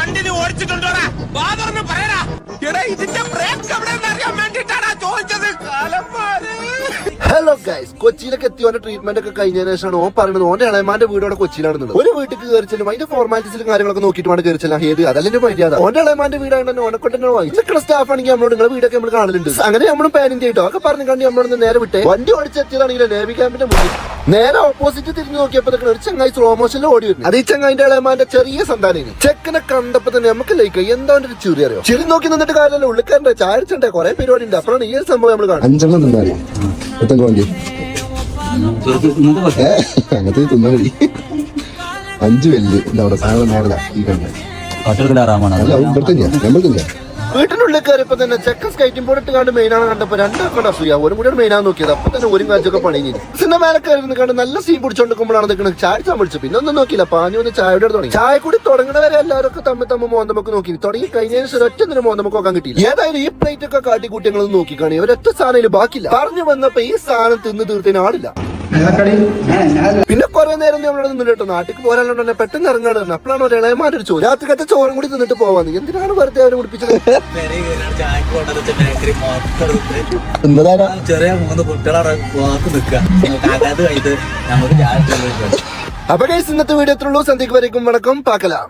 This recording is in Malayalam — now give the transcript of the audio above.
വണ്ടി നീ ഓടിച്ചിട്ടുണ്ടോടാ? ബാദറിന് പറയടാ. എടാ ഇതിന്റെ ബ്രേക്ക് എവിടെ അറിയാൻ വേണ്ടിട്ടാണ് ചോദിച്ചത്. ഹലോ ഗൈസ് കൊച്ചിയിലൊക്കെ എത്തി ഓന്റെ ട്രീറ്റ്മെന്റ് ഒക്കെ കഴിഞ്ഞതിന് ശേഷമാണ് ഓൻ പറയുന്നത് ഓന്റെ ഇളയമാന്റെ വീട് അവിടെ കൊച്ചിയിലാണെന്നുള്ളത്. ഒരു വീട്ടിൽ കയറി ചെല്ലും അതിന്റെ ഫോർമാലിറ്റീസിലും കാര്യങ്ങളൊക്കെ നോക്കിയിട്ട് വേണം ചെല്ലാൻ ഏത്? അതല്ലേ മര്യാദ. ഓന്റെ ഇളയമാന്റെ വീടാണ് ഓനെ കൊണ്ട് തന്നെ സ്റ്റാഫ് ആണെങ്കിൽ നമ്മളോട് നിങ്ങളുടെ വീടൊക്കെ നമ്മൾ കാണലുണ്ട്. അങ്ങനെ നമ്മളും പാൻ ഇന്ത്യ ഒക്കെ പറഞ്ഞു കണ്ടി നമ്മളൊന്ന് നേരെ വിട്ടേ. വണ്ടി ഓടിച്ചെത്തിയതാണെങ്കിൽ നേവി ക്യാമ്പിന്റെ മുന്നിൽ നേരെ ഓപ്പോസിറ്റ് തിരിഞ്ഞു നോക്കിയപ്പോ ഒരു ചങ്ങായി സ്ലോ മോഷനിൽ ഓടി വരുന്നു അത് ഈ ചങ്ങായിന്റെ ഇളയമാന്റെ ചെറിയ സന്താനം ചെക്കനെ കണ്ടപ്പോ തന്നെ നമുക്ക് ലൈക്ക് എന്താ ഒരു ചുരി അറിയോ? ചിരി നോക്കി നിന്നിട്ട് കാര്യമല്ല. ഉള്ളിക്കാരന്റെ ചായ അടിച്ചണ്ടേ കുറെ പരിപാടി ഉണ്ട് അപ്പോഴാണ് ഈ ഒരു സംഭവം നമ്മൾ കാണുന്നത്. അഞ്ചെണ്ണം വേണ്ടി അങ്ങനത്തെ തിന്നാ മതി അഞ്ച് വെല്ല് എന്താ അവിടെ സാധനം നേരല ഈ കണ്ട. നമ്മൾക്കില്ല വീട്ടിനുള്ളിൽ കയറിയപ്പോ തന്നെ ചെക്കൻ സ്കൈറ്റിംഗ് ബോർഡ് ഇട്ട് കണ്ട് മെയിനാണ് കണ്ടപ്പോ രണ്ടാക്കണ്ട അസൂയ ഒരു കൂടെ മെയിനാണ് നോക്കിയത്. അപ്പൊ തന്നെ ഒരു കാഴ്ചയൊക്കെ പണി സിനിമ മേലെ കയറി കണ്ട് നല്ല സീൻ പിടിച്ചോണ്ടിരിക്കുമ്പോഴാണ് നിൽക്കുന്നത് ചായ ചാൻ വിളിച്ചു പിന്നെ ഒന്നും നോക്കിയില്ല. പാഞ്ഞു വന്ന് ചായയുടെ അടുത്ത് തുടങ്ങി. ചായ കൂടി തുടങ്ങുന്നവരെ എല്ലാവരും ഒക്കെ തമ്മിൽ തമ്മിൽ മോന്തമൊക്കെ നോക്കി. തുടങ്ങി കഴിഞ്ഞതിന് ശേഷം ഒറ്റ നില മോന്തമൊക്കെ നോക്കാൻ കിട്ടിയില്ല. ഏതായാലും ഈ പ്ലേറ്റ് ഒക്കെ കാട്ടി കൂട്ടിയങ്ങളൊന്നും നോക്കിക്കാണി ഒരൊറ്റ സാധനം ബാക്കില്ല ബാക്കിയില്ല. പറഞ്ഞു വന്നപ്പോ ഈ സാധനം തിന്ന് തീർത്തിന് ആളില്ല. പിന്നെ നേരം നമ്മളവിടെ നിന്നിട്ട് നാട്ടിൽ പോരാനോണ്ട് തന്നെ പെട്ടെന്ന് ഇറങ്ങാണ് തന്നെ അപ്പോഴാണ് ഒരു ഇളയമാരുടെ ഒരു ചോദ്യം. രാത്രി കത്തെ ചോറും കൂടി തിന്നിട്ട് പോവാന്ന് എന്തിനാണ് വെറുതെ അവരെ കുടിപ്പിച്ചത് ചെറിയ മൂന്ന് നമുക്ക് ഇട്ട് അപ്പൊ കേസ് ഇന്നത്തെ വീഡിയോ എത്രയുള്ളൂ സന്ധ്യക്ക് വരയ്ക്കും വടക്കം പാക്കലാം.